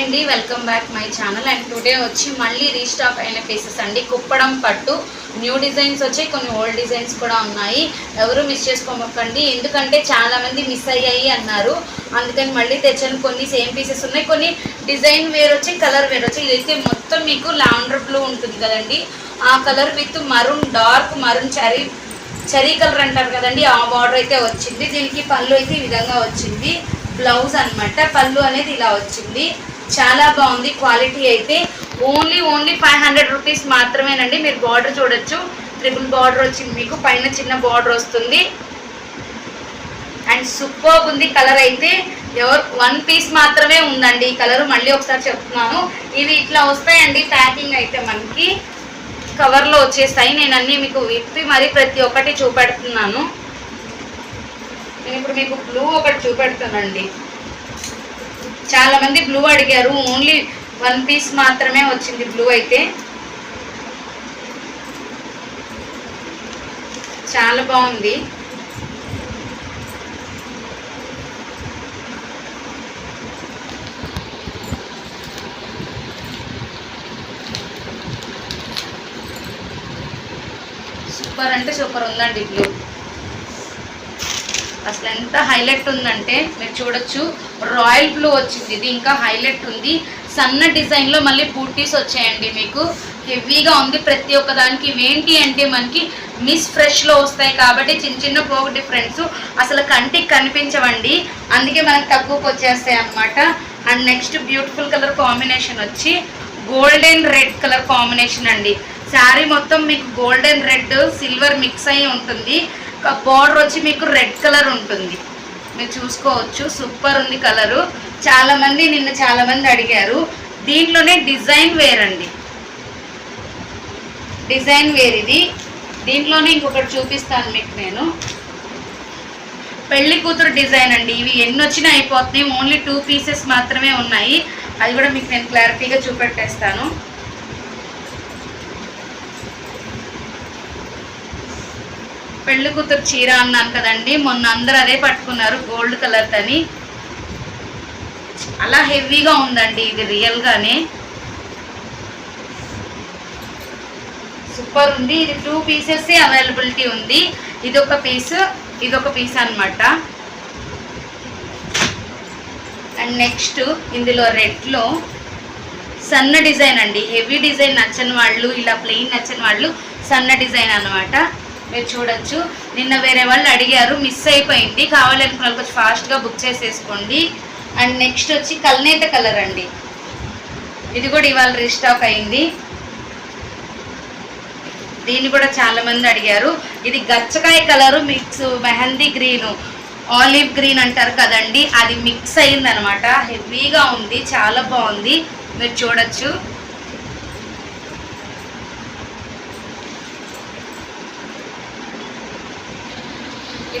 అండి welcome back my channel and today వచ్చి మళ్ళీ రీస్టాక్ అయిన పీసెస్ అండి. కుప్పడం పట్టు న్యూ డిజైన్స్ వచ్చాయి కొన్ని ఓల్డ్ డిజైన్స్ కూడా ఉన్నాయి. ఎవరు మిస్ చేసుకోమకండి ఎందుకంటే చాలామంది మిస్ అయ్యాయి అన్నారు. అందుకని మళ్ళీ తెచ్చాను. కొన్ని సేమ్ పీసెస్ ఉన్నాయి. కొన్ని డిజైన్ వేరు వచ్చి కలర్ వేరు వచ్చి. ఇదైతే మొత్తం మీకు లాండర్ బ్లూ ఉంటుంది కదండి. ఆ colour with maroon dark maroon cherry cherry colour అంటారు కదండి. ఆ బార్డర్ అయితే వచ్చింది. దీనికి పళ్ళు అయితే ఈ విధంగా వచ్చింది. బ్లౌజ్ అన్నమాట. పళ్ళు అనేది ఇలా వచ్చింది. చాలా బాగుంది. క్వాలిటీ అయితే only only five hundred rupees మాత్రమేనండి. మీరు బార్డర్ చూడొచ్చు. ట్రిపుల్ బార్డర్ వచ్చింది మీకు. పైన చిన్న బార్డర్ వస్తుంది. అండ్ సూపర్ ఉంది కలర్ అయితే. ఎవరు వన్ పీస్ మాత్రమే ఉందండి ఈ కలర్. మళ్ళీ ఒకసారి చెప్తున్నాను. ఇవి ఇట్లా వస్తాయండి ప్యాకింగ్ అయితే మనకి. కవర్లో వచ్చేస్తాయి. నేను అన్నీ మీకు విప్పి మరి ప్రతి ఒక్కటి చూపెడుతున్నాను. నేను ఇప్పుడు మీకు బ్లూ ఒకటి చూపెడుతానండి. చాలా మంది బ్లూ అడిగారు. ఓన్లీ వన్ పీస్ మాత్రమే వచ్చింది బ్లూ అయితే. చాలా బాగుంది. సూపర్ అంటే సూపర్ ఉందండి బ్లూ అసలు ఎంత హైలైట్ ఉందంటే మీరు చూడొచ్చు. రాయల్ బ్లూ వచ్చింది. ఇది ఇంకా హైలైట్ ఉంది. సన్న డిజైన్లో మళ్ళీ బూటీస్ వచ్చాయండి మీకు. హెవీగా ఉంది ప్రతి ఒక్క దానికి. ఇవేంటి అంటే మనకి మిస్ ఫ్రెష్లో వస్తాయి కాబట్టి చిన్న చిన్న పోగు డిఫరెన్స్ అసలు కంటికి కనిపించవండి. అందుకే మనకి తక్కువకి వచ్చేస్తాయి అన్నమాట. And next beautiful colour combination వచ్చి గోల్డెన్ రెడ్ కలర్ కాంబినేషన్ అండి. శారీ మొత్తం మీకు గోల్డెన్ రెడ్ సిల్వర్ మిక్స్ అయి ఉంటుంది. బార్డర్ వచ్చి మీకు రెడ్ కలర్ ఉంటుంది. మీరు చూసుకోవచ్చు సూపర్ ఉంది కలరు చాలామంది నిన్న చాలామంది అడిగారు దీంట్లోనే డిజైన్ వేరండి డిజైన్ వేర్ ఇది. దీంట్లోనే ఇంకొకటి చూపిస్తాను మీకు నేను. పెళ్ళి కూతురు డిజైన్ అండి ఇవి. ఎన్ని వచ్చినా అయిపోతున్నాయి. ఓన్లీ టూ పీసెస్ మాత్రమే ఉన్నాయి. అది కూడా మీకు నేను క్లారిటీగా చూపెట్టేస్తాను. పెళ్ళి కూతురు చీర అన్నాను కదండి మొన్న అందరు అదే పట్టుకున్నారు గోల్డ్ కలర్ తని. అలా హెవీగా ఉందండి ఇది రియల్గానే సూపర్ ఉంది. ఇది టూ పీసెస్ అవైలబిలిటీ ఉంది. ఇది ఒక పీస్ ఇది ఒక పీస్ అనమాట అండ్ నెక్స్ట్ ఇందులో రెడ్లో సన్న డిజైన్ అండి. హెవీ డిజైన్ నచ్చని వాళ్ళు ఇలా ప్లెయిన్ నచ్చని వాళ్ళు సన్న డిజైన్ అనమాట మీరు చూడొచ్చు. నిన్న వేరే వాళ్ళు అడిగారు మిస్ అయిపోయింది. కావాలనుకున్న వాళ్ళు కొంచెం ఫాస్ట్గా బుక్ చేసేసుకోండి. అండ్ నెక్స్ట్ వచ్చి కల్నేత కలర్ అండి. ఇది కూడా ఇవాళ రీస్టాక్ అయింది. దీన్ని కూడా చాలా మంది అడిగారు. ఇది గచ్చకాయ colour mix mehndi green olive green అంటారు కదండి. అది మిక్స్ అయిందనమాట. హెవీగా ఉంది చాలా బాగుంది. మీరు చూడొచ్చు.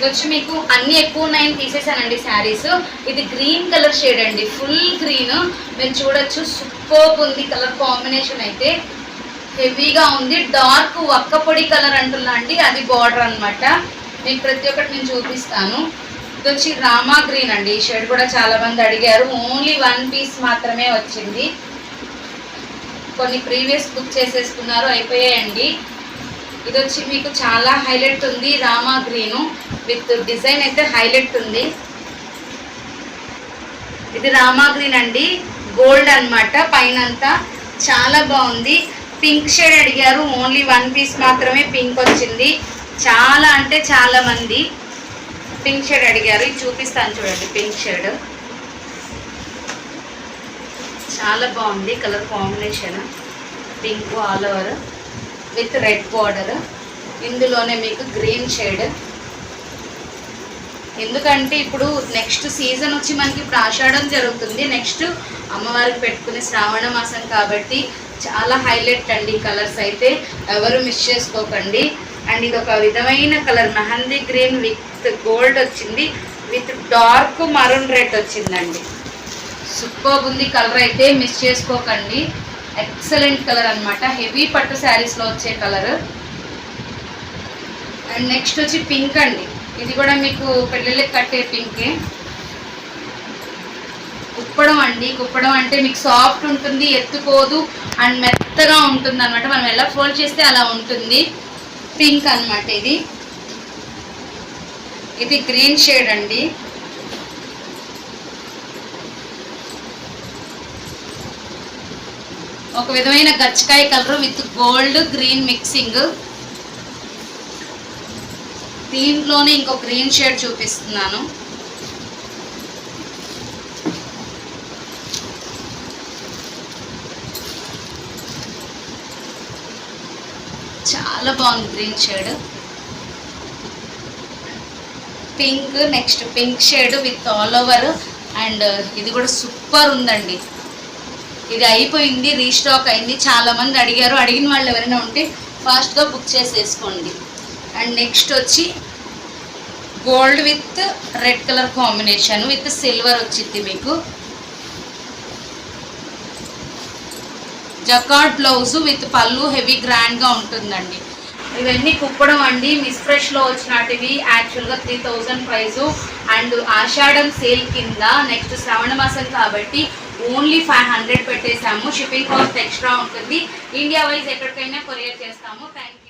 ఇది వచ్చి మీకు అన్ని ఎక్కువ ఉన్నాయని తీసేసానండి శారీస్. ఇది గ్రీన్ కలర్ షేడ్ అండి. Full green. మీరు చూడొచ్చు సూపర్ ఉంది కలర్ కాంబినేషన్ అయితే. హెవీగా ఉంది. డార్క్ వక్క పొడి కలర్ అంటున్నా అండి. అది బార్డర్ అన్నమాట. మీకు ప్రతి ఒక్కటి నేను చూపిస్తాను. ఇది వచ్చి రామా గ్రీన్ అండి. ఈ షేడ్ కూడా చాలా మంది అడిగారు. ఓన్లీ వన్ పీస్ మాత్రమే వచ్చింది. కొన్ని ప్రీవియస్ బుక్ చేసేసుకున్నారు అయిపోయాయండి. ఇది వచ్చి మీకు చాలా హైలైట్ ఉంది రామా గ్రీను. విత్ డిజైన్ అయితే హైలైట్ ఉంది. ఇది రామా గ్రీన్ అండి. గోల్డ్ అన్నమాట. పైన అంతా చాలా బాగుంది. పింక్ షేడ్ అడిగారు. ఓన్లీ వన్ పీస్ మాత్రమే పింక్ వచ్చింది. చాలా అంటే చాలా మంది పింక్ షేడ్ అడిగారు. ఇది చూపిస్తాను చూడండి పింక్ షేడ్. చాలా బాగుంది colour combination. Pink all over with red border. ఇందులోనే మీకు గ్రీన్ షేడ్. ఎందుకంటే ఇప్పుడు నెక్స్ట్ సీజన్ వచ్చి మనకి ఇప్పుడు ఆషాఢం జరుగుతుంది. నెక్స్ట్ అమ్మవారికి పెట్టుకునే శ్రావణ మాసం కాబట్టి చాలా హైలైట్ అండి కలర్స్ అయితే. ఎవరు మిస్ చేసుకోకండి. అండ్ ఇది ఒక విధమైన colour mehndi green with gold వచ్చింది. విత్ డార్క్ మరూన్ రెడ్ వచ్చిందండి. సూపర్ ఉంది కలర్ అయితే మిస్ చేసుకోకండి. ఎక్సలెంట్ కలర్ అనమాట హెవీ పట్టు శారీస్లో వచ్చే కలర్. అండ్ నెక్స్ట్ వచ్చి పింక్ అండి. ఇది కూడా మీకు పెళ్ళిళ్ళకి కట్టే పింకే కుప్పడం అండి కుప్పడం అంటే మీకు సాఫ్ట్ ఉంటుంది ఎత్తుకోదు అండ్ మెత్తగా ఉంటుంది అనమాట మనం ఎలా ఫోల్డ్ చేస్తే అలా ఉంటుంది. పింక్ అన్నమాట ఇది. ఇది గ్రీన్ షేడ్ అండి. ఒక విధమైన గచ్చకాయ colour with gold green mixing దీంట్లోనే ఇంకో గ్రీన్ షేడ్ చూపిస్తున్నాను. చాలా బాగుంది green shade pink next pink shade with all over and ఇది కూడా సూపర్ ఉందండి. ఇది అయిపోయింది రీస్టాక్ అయింది. చాలా మంది అడిగారు. అడిగిన వాళ్ళు ఎవరైనా ఉంటే ఫాస్ట్గా బుక్ చేసేసుకోండి. అండ్ నెక్స్ట్ వచ్చి gold with red colour combination with silver వచ్చింది మీకు. జకాట్ బ్లౌజ్ విత్ పళ్ళు హెవీ గ్రాండ్గా ఉంటుందండి. ఇవన్నీ కుప్పడం అండి. మిస్ ఫ్రెష్లో వచ్చినటివి యాక్చువల్గా three thousand price and Ashadam sale కింద నెక్స్ట్ శ్రవణ మాసం కాబట్టి ఓన్లీ ఫైవ్ హండ్రెడ్ పెట్టేశాము. షిప్పింగ్ కాస్ట్ ఎక్స్ట్రా ఉంటుంది. ఇండియా వైజ్ ఎక్కడికైనా కొరియర్ చేస్తాము. Thank you